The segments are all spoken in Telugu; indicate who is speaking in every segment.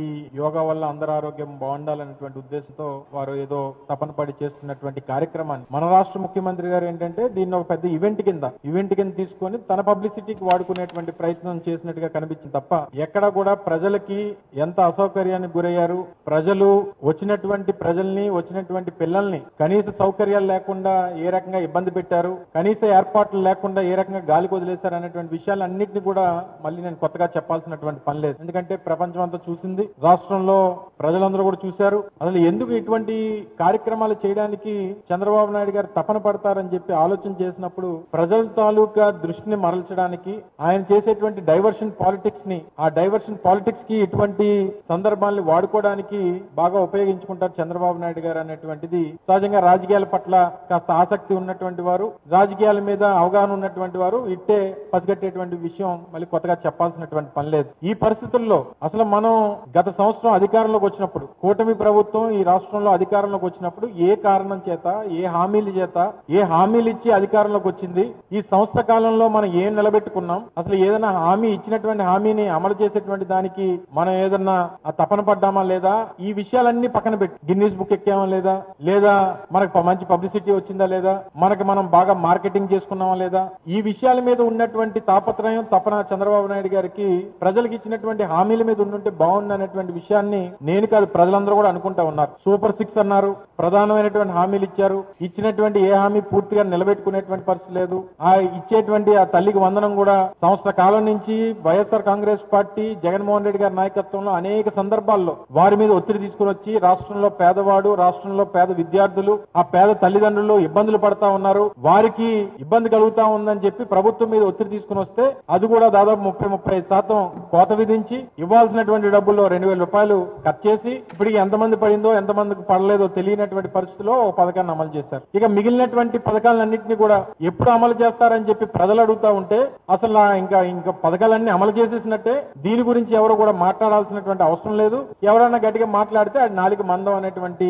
Speaker 1: ఈ యోగా వల్ల అందరి ఆరోగ్యం బాగుండాలనేటువంటి ఉద్దేశంతో వారు ఏదో తపన పడి చేస్తున్నటువంటి కార్యక్రమాన్ని. మన రాష్ట్ర ముఖ్యమంత్రి గారు ఏంటంటే దీన్ని ఒక పెద్ద ఈవెంట్ కింద ఈవెంట్ కింద తీసుకొని తన పబ్లిసిటీకి వాడుకునేటువంటి ప్రయత్నం చేసినట్టుగా కనిపించింది తప్ప ఎక్కడ కూడా ప్రజలకి ఎంత అసౌకర్యానికి గురయ్యారు ప్రజలు వచ్చినటువంటి ప్రజల్ని వచ్చినటువంటి పిల్లల్ని కనీస సౌకర్యాలు లేకుండా ఏ రకంగా ఇబ్బంది పెట్టారు కనీస ఏర్పాట్లు లేకుండా ఏ రకంగా గాలికి వదిలేశారు అనేటువంటి విషయాలన్నింటినీ కూడా మళ్ళీ నేను కొత్తగా చెప్పాల్సినటువంటి పని లేదు. ఎందుకంటే ప్రపంచం అంతా చూసింది రాష్ట్రంలో ప్రజలందరూ కూడా చూశారు. అసలు ఎందుకు ఇటువంటి కార్యక్రమాలు చేయడానికి చంద్రబాబు నాయుడు గారు తపన పడతారని చెప్పి ఆలోచన చేసినప్పుడు ప్రజల తాలూకా దృష్టిని మరల్చడానికి ఆయన చేసేటువంటి డైవర్షన్ పాలిటిక్స్ని ఆ డైవర్షన్ పాలిటిక్స్కి ఇటువంటి సందర్భాల్ని వాడుకోవడానికి బాగా ఉపయోగించుకుంటారు చంద్రబాబు నాయుడు గారు అనేటువంటిది. సహజంగా రాజకీయాల పట్ల కాస్త ఆసక్తి ఉన్నటువంటి వారు రాజకీయాల మీద అవగాహన ఉన్నటువంటి వారు ఇట్టే పసిగట్టేటువంటి విషయం మళ్ళీ కొత్తగా చెప్పాల్సినటువంటి పని లేదు. ఈ పరిస్థితుల్లో అసలు మనం గత సంవత్సరం అధికారంలోకి వచ్చినప్పుడు కూటమి ప్రభుత్వం ఈ రాష్ట్రంలో అధికారంలోకి వచ్చినప్పుడు ఏ కారణం చేత ఏ హామీల చేత ఏ హామీలు ఇచ్చి అధికారంలోకి వచ్చింది? ఈ సంవత్సర కాలంలో మనం ఏం నిలబెట్టుకున్నాం? అసలు ఏదైనా హామీ ఇచ్చినటువంటి హామీని అమలు చేసేటువంటి దానికి మనం ఏదన్నా తపన పడ్డామా లేదా? ఈ విషయాలన్నీ పక్కన పెట్టి గిన్నీస్ బుక్ ఎక్కామా లేదా? లేదా మనకు మంచి పబ్లిసిటీ వచ్చిందా లేదా? మనకి మనం బాగా మార్కెటింగ్ చేసుకున్నామా లేదా? ఈ విషయాల మీద ఉన్నటువంటి తాపత్రయం తపన చంద్రబాబు నాయుడు గారికి ప్రజలకు ఇచ్చినటువంటి హామీల మీద ఉండుంటే బాగుంది అనేటువంటి విషయాన్ని నేను కాదు ప్రజలందరూ కూడా అనుకుంటా ఉన్నారు. సూపర్ సిక్స్ అన్నారు ప్రధానమైనటువంటి హామీలు ఇచ్చారు. ఇచ్చినటువంటి ఏ హామీ పూర్తిగా నిలబెట్టుకునేటువంటి పరిస్థితి లేదు. ఆ ఇచ్చేటువంటి ఆ తల్లికి వందనం కూడా సంవత్సర కాలం నుంచి YSR Congress party Jaganmohan Reddy gari నాయకత్వంలో అనేక సందర్భాల్లో వారి మీద ఒత్తిడి తీసుకుని వచ్చి రాష్ట్రంలో పేదవాడు రాష్ట్రంలో పేద విద్యార్థులు ఆ పేద తల్లిదండ్రులు ఇబ్బందులు పడతా ఉన్నారు. వారికి ఇబ్బంది కలుగుతా ఉందని చెప్పి ప్రభుత్వం మీద ఒత్తిడి తీసుకుని వస్తే అది కూడా దాదాపు ముప్పై ముప్పై శాతం కోత విధించి ఇవ్వాల్సినటువంటి డబ్బుల్లో రెండు వేల రూపాయలు కట్ చేసి ఇప్పటికి ఎంతమంది పడిందో ఎంతమందికి పడలేదో తెలియనటువంటి పరిస్థితిలో ఒక పథకాన్ని అమలు చేశారు. ఇక మిగిలినటువంటి పథకాలన్నింటినీ కూడా ఎప్పుడు అమలు చేస్తారని చెప్పి ప్రజలు అడుగుతా ఉంటే అసలు ఇంకా ఇంకా పథకాలన్నీ అమలు చేసేసినట్టే దీని గురించి ఎవరు కూడా మాట్లాడాల్సినటువంటి అవసరం లేదు. ఎవరైనా గట్టిగా మాట్లాడితే అది నాలుగు మందం అనేటువంటి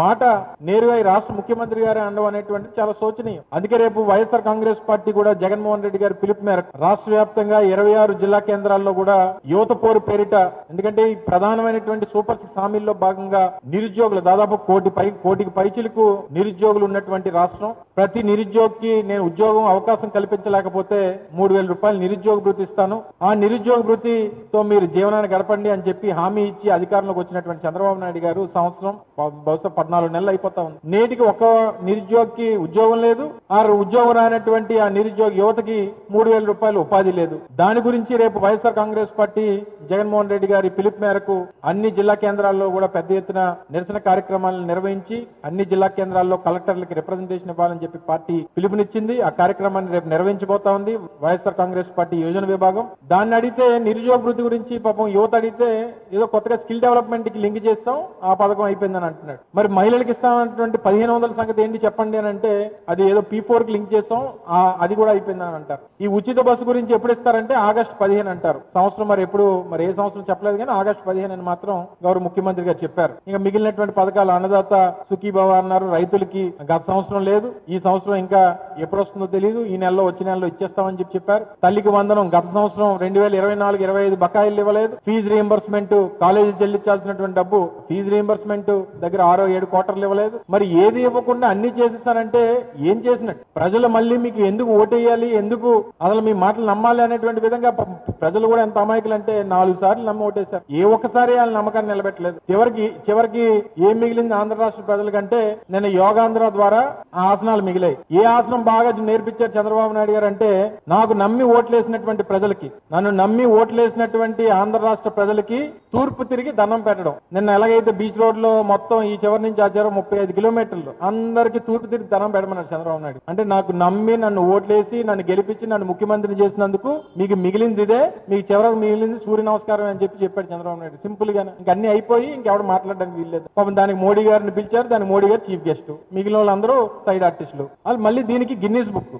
Speaker 1: మాట నేరుగా ఈ రాష్ట్ర ముఖ్యమంత్రి గారే అండం అనేటువంటి చాలా శోచనీయం. అందుకే రేపు వైఎస్ఆర్ కాంగ్రెస్ పార్టీ కూడా జగన్మోహన్ రెడ్డి గారి పిలుపు మేరకు రాష్ట్ర వ్యాప్తంగా ఇరవై ఆరు జిల్లా కేంద్రాల్లో కూడా యువత పోరు పేరిట ఎందుకంటే ఈ ప్రధానమైనటువంటి సూపర్ సిక్స్ హామీల్లో భాగంగా నిరుద్యోగులు దాదాపు కోటి పై కోటికి పైచిలకు నిరుద్యోగులు ఉన్నటువంటి రాష్ట్రం. ప్రతి నిరుద్యోగికి నేను ఉద్యోగం అవకాశం కల్పించలేకపోతే మూడు వేల రూపాయలు నిరుద్యోగ భృతి ఇస్తాను. ఆ నిరుద్యోగ భృతితో మీరు జీవనాన్ని గడపండి అని చెప్పి హామీ ఇచ్చి అధికారంలోకి వచ్చినటువంటి చంద్రబాబు నాయుడు గారు సంవత్సరం బహుశా పద్నాలుగు నెలలు అయిపోతా ఉంది. నేటికి ఒక నిరుద్యోగికి ఉద్యోగం లేదు. ఆ ఉద్యోగం రానటువంటి ఆ నిరుద్యోగ యువతకి మూడు వేల రూపాయలు ఉపాధి లేదు. దాని గురించి రేపు YSR Congress party Jaganmohan Reddy gari పిలుపు మేరకు అన్ని జిల్లా కేంద్రాల్లో కూడా పెద్ద ఎత్తున నిరసన కార్యక్రమాలను నిర్వహించి అన్ని జిల్లా కేంద్రాల్లో కలెక్టర్లకు రిప్రజెంటేషన్ ఇవ్వాలని చెప్పి పార్టీ పిలుపునిచ్చింది. ఆ కార్యక్రమాన్ని రేపు నిర్వహించబోతా ఉంది వైఎస్ఆర్ కాంగ్రెస్ పార్టీ యోజన విభాగం. దాన్ని అడిగితే నిరుద్యోగ వృద్ధి గురించి పాపం యువత అడిగితే ఏదో కొత్తగా స్కిల్ డెవలప్మెంట్కి లింక్ చేస్తాం ఆ పథకం అయిపోయిందని అంటున్నాడు. మరి మహిళలకు ఇస్తామన్నటువంటి పదిహేను వందల సంగతి ఏంటి చెప్పండి అని అంటే అది ఏదో పీ ఫోర్కి లింక్ చేస్తాం ఆ అది కూడా అయిపోయిందని అంటారు. ఈ ఉచిత బస్సు గురించి ఎప్పుడు ఇస్తారంటే ఆగస్టు పదిహేను అంటారు. సంవత్సరం మరి ఎప్పుడు మరి ఏ సంవత్సరం చెప్పలేదు కానీ ఆగస్టు పదిహేను అని మాత్రం గౌరవ ముఖ్యమంత్రి గారు చెప్పారు. ఇంకా మిగిలినటువంటి పథకాలు అన్నదాత సుఖీభవ అన్నారు. రైతులకి గత సంవత్సరం లేదు. ఈ సంవత్సరం ఇంకా ఎప్పుడు వస్తుందో తెలియదు ఈ నెలలో వచ్చే నెలలో ఇచ్చేస్తామని చెప్పి చెప్పారు. తల్లికి వందనం గత సంవత్సరం రెండు వేల ఇరవై నాలుగు ఇరవై ఐదు బకాయిలు ఇవ్వలేదు. ఫీజు రీఎంబర్స్మెంట్ కాలేజీ చెల్లించాల్సినటువంటి డబ్బు ఫీజు రీఎంబర్స్మెంట్ దగ్గర ఆరో ఏడు క్వార్టర్లు ఇవ్వలేదు. మరి ఏది ఇవ్వకుండా అన్ని చేసేసారంటే ఏం చేసినట్టు? ప్రజలు మళ్ళీ మీకు ఎందుకు ఓటేయాలి? ఎందుకు అసలు మీ మాటలు నమ్మాలి అనేటువంటి విధంగా ప్రజలు కూడా ఎంత అమాయకులు అంటే నాలుగు సార్లు నమ్మ ఓటేశారు. ఏ ఒక్కసారి వాళ్ళ నమ్మకాన్ని నిలబెట్టలేదు. చివరికి చివరికి ఏం మిగిలింది ఆంధ్ర రాష్ట్ర ప్రజలకంటే నేను యోగాంధ్ర ద్వారా ఆ ఆసనాలు మిగిలాయి. ఏ ఆసనం బాగా నేర్పించారు చంద్రబాబు నాయుడు గారు అంటే నాకు నమ్మి ఓట్లేసినటువంటి ప్రజలకి నన్ను నమ్మి ఓట్లేసినటువంటి ఆంధ్ర రాష్ట్ర ప్రజలకి తూర్పు తిరిగి దండం పెట్టడం. నిన్న ఎలాగైతే బీచ్ రోడ్లో మొత్తం ఈ చివరి నుంచి ఆ చివరి ముప్పై ఐదు కిలోమీటర్లు అందరికి తూర్పు తిరిగి దండం పెట్టమన్నారు చంద్రబాబు నాయుడు. అంటే నాకు నమ్మి నన్ను ఓట్లేసి నన్ను గెలిపించి నన్ను ముఖ్యమంత్రిని చేసినందుకు మీకు మిగిలింది ఇదే మీకు చివరకు మిగిలింది సూర్య నమస్కారం అని చెప్పి చెప్పాడు చంద్రబాబు ఉన్నాడు సింపుల్గా ఇంక అన్ని అయిపోయి ఇంకెవడు మాట్లాడడానికి వీల్లేదు. పాపం దానికి మోడీ గారిని పిలిచారు. దానికి మోడీ గారు చీఫ్ గెస్ట్. మిగిలిన వాళ్ళందరూ సైడ్ ఆర్టిస్టులు. వాళ్ళు మళ్ళీ దీనికి గిన్నీస్ బుక్.